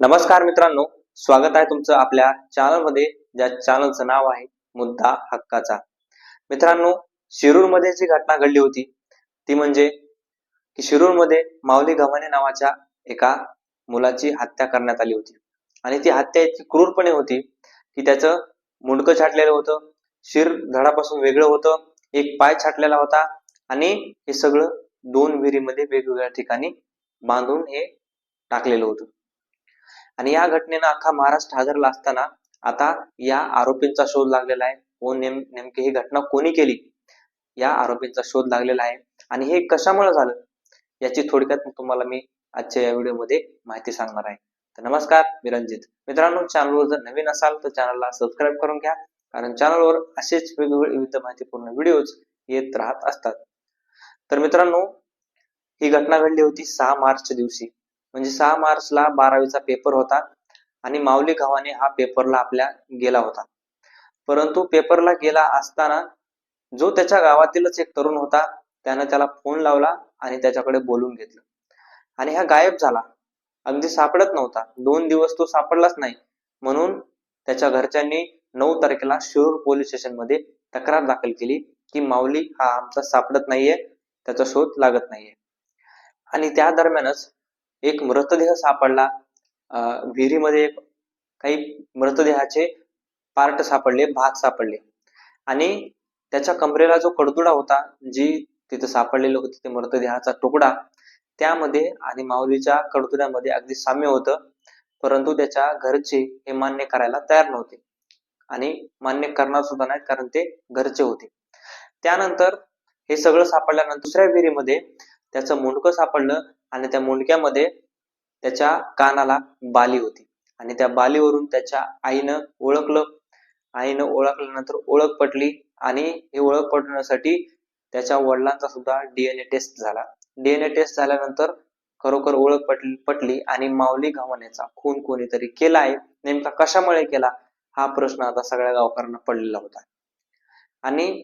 नमस्कार मित्रांनो स्वागत आहे तुमचं आपल्या चॅनलमध्ये ज्या चॅनलचं नाव आहे मुद्दा हक्काचा. मित्रांनो शिरूरमध्ये जी घटना घडली होती ती म्हणजे की शिरूरमध्ये माऊली गव्हाणे नावाच्या एका मुलाची हत्या करण्यात आली होती. आणि ती हत्या इतकी क्रूरपणे होती की त्याचं मुंडकं छाटलेलं होतं शिर धडापासून वेगळं होतं एक पाय छाटलेला होता आणि हे सगळं दोन विहिरीमध्ये वेगवेगळ्या ठिकाणी बांधून हे टाकलेलं होतं. आणि या घटनेनं अख्खा महाराष्ट्र हादरला असताना आता या आरोपींचा शोध लागलेला आहे. कोण नेम नेमकी ही घटना कोणी केली? या आरोपींचा शोध लागलेला आहे. आणि हे कशामुळे झालं? याची थोडक्यात तुम्हाला मी आजच्या या व्हिडिओमध्ये माहिती सांगणार आहे. तर नमस्कार मी रंजित मित्रांनो चॅनलवर जर नवीन असाल तर चॅनलला सबस्क्राईब करून घ्या. कारण चॅनलवर असेच वेगवेगळे विविध माहितीपूर्ण व्हिडिओज येत राहत असतात. तर मित्रांनो ही घटना घडली होती सहा मार्चच्या दिवशी. म्हणजे सहा मार्चला बारावीचा पेपर होता आणि माऊली गावाने हा पेपरला आपल्या गेला होता. परंतु पेपरला गेला असताना जो त्याच्या गावातीलच एक तरुण होता त्यानं त्याला फोन लावला आणि त्याच्याकडे बोलून घेतलं. आणि हा गायब झाला. अगदी सापडत नव्हता. दोन दिवस तो सापडलाच नाही. म्हणून त्याच्या घरच्यांनी नऊ तारखेला शिरूर पोलीस स्टेशनमध्ये तक्रार दाखल केली की माऊली हा आमचा सापडत नाहीये त्याचा शोध लागत नाहीये. आणि त्या दरम्यानच एक मृतदेह सापडला. विहिरीमध्ये काही मृतदेहाचे पार्ट सापडले भाग सापडले. आणि त्याच्या कमरेला जो कडतुडा होता जी तिथे सापडलेलं होतं ते मृतदेहाचा तुकडा त्यामध्ये आणि माऊलीच्या कडतुड्यामध्ये अगदी साम्य होतं. परंतु त्याच्या घरचे हे मान्य करायला तयार नव्हते. आणि मान्य करणार सुद्धा नाहीत कारण ते घरचे होते. त्यानंतर हे सगळं सापडल्यानंतर दुसऱ्या विहिरीमध्ये त्याचं मुंडकं सापडलं आणि त्या मुंडक्यामध्ये त्याच्या कानाला बाली होती. आणि त्या बालीवरून त्याच्या आईनं ओळखलं. आईनं ओळखल्यानंतर ओळख पटली आणि हे ओळख पटवण्यासाठी त्याच्या वडिलांचा सुद्धा डीएनए टेस्ट झाला. डीएनए टेस्ट झाल्यानंतर खरोखर ओळख पटली पटली आणि माऊली घावण्याचा खून कोणीतरी केला आहे? नेमका कशामुळे केला? हा प्रश्न आता सगळ्या गावकऱ्यांना पडलेला होता. आणि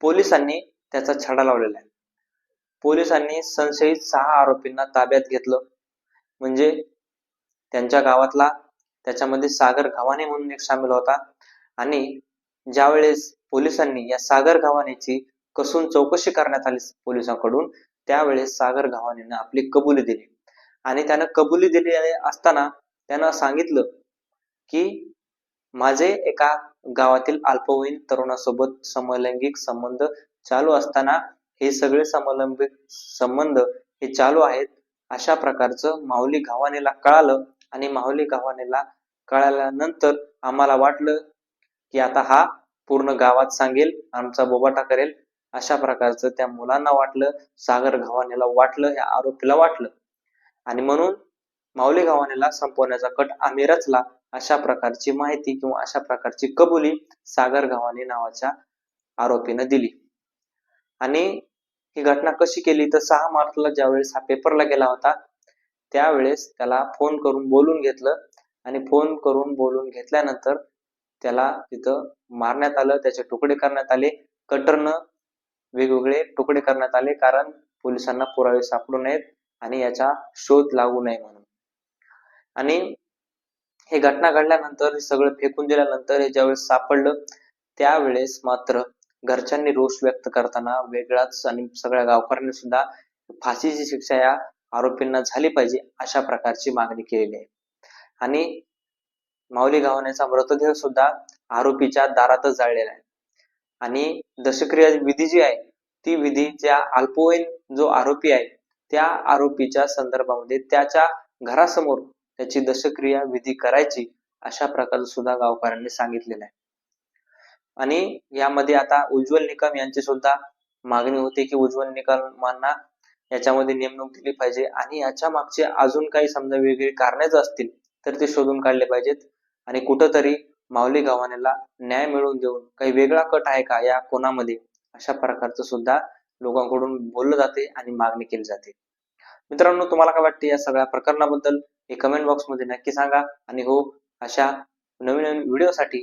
पोलिसांनी त्याचा छडा लावलेला आहे. पोलिसांनी संशयित सहा आरोपींना ताब्यात घेतलं. म्हणजे त्यांच्या गावातला त्याच्यामध्ये सागर घवाने म्हणून एक सामील होता. आणि ज्यावेळेस पोलिसांनी या सागर घवानेची कसून चौकशी करण्यात आली पोलिसांकडून त्यावेळेस सागर घवानेनं आपली कबुली दिली. आणि त्यानं कबुली दिली असताना त्यानं सांगितलं की माझे एका गावातील अल्पवयीन तरुणासोबत समलैंगिक संबंध चालू असताना हे सगळे समलंबित संबंध हे चालू आहेत. अशा प्रकारचं माऊली गावानेला कळालं आणि माऊली गव्हाणीला कळाल्यानंतर आम्हाला वाटलं की आता हा पूर्ण गावात सांगेल आमचा बोबाटा करेल अशा प्रकारचं त्या मुलांना वाटलं सागर गव्हाणेला वाटलं या आरोपीला वाटलं. आणि म्हणून माऊली गव्हाणेला संपवण्याचा कट आम्ही रचला. अशा प्रकारची माहिती किंवा अशा प्रकारची कबुली सागर गव्हाणे नावाच्या आरोपीनं दिली. आणि ही घटना कशी केली? तर सहा मार्चला ज्यावेळेस हा पेपरला गेला होता त्यावेळेस त्याला फोन करून बोलून घेतलं आणि फोन करून बोलून घेतल्यानंतर त्याला तिथं मारण्यात आलं त्याचे तुकडे करण्यात आले. कटरनं वेगवेगळे तुकडे करण्यात आले कारण पोलिसांना पुरावे सापडू नयेत आणि याचा शोध लागू नये म्हणून. आणि हे घटना घडल्यानंतर सगळं फेकून दिल्यानंतर हे ज्यावेळेस सापडलं त्यावेळेस मात्र घरच्यांनी रोष व्यक्त करताना वेगळाच आणि सगळ्या गावकऱ्यांनी सुद्धा फाशीची शिक्षा या आरोपींना झाली पाहिजे अशा प्रकारची मागणी केलेली आहे. आणि माऊली गावण्याचा मृतदेह सुद्धा आरोपीच्या दारातच जाळलेला आहे. आणि दशक्रिया विधी जी आहे ती विधी ज्या अल्पवयीन जो आरोपी आहे त्या आरोपीच्या संदर्भामध्ये त्याच्या घरासमोर त्याची दशक्रिया विधी करायची अशा प्रकारचं सुद्धा गावकऱ्यांनी सांगितलेलं आहे. आणि यामध्ये आता उज्ज्वल निकम यांची सुद्धा मागणी होती की उज्ज्वल निकमांना याच्यामध्ये नेमणूक दिली पाहिजे. आणि याच्या मागचे अजून काही समजा वेगळी कारणे असतील तर ते शोधून काढले पाहिजेत. आणि कुठंतरी माऊली गावानेला न्याय मिळवून देऊन काही वेगळा कट आहे का या कोणामध्ये अशा प्रकारचं सुद्धा लोकांकडून बोललं जाते आणि मागणी केली जाते. मित्रांनो तुम्हाला काय वाटते या सगळ्या प्रकरणाबद्दल? हे कमेंट बॉक्समध्ये नक्की सांगा. आणि हो अशा नवीन नवीन व्हिडिओसाठी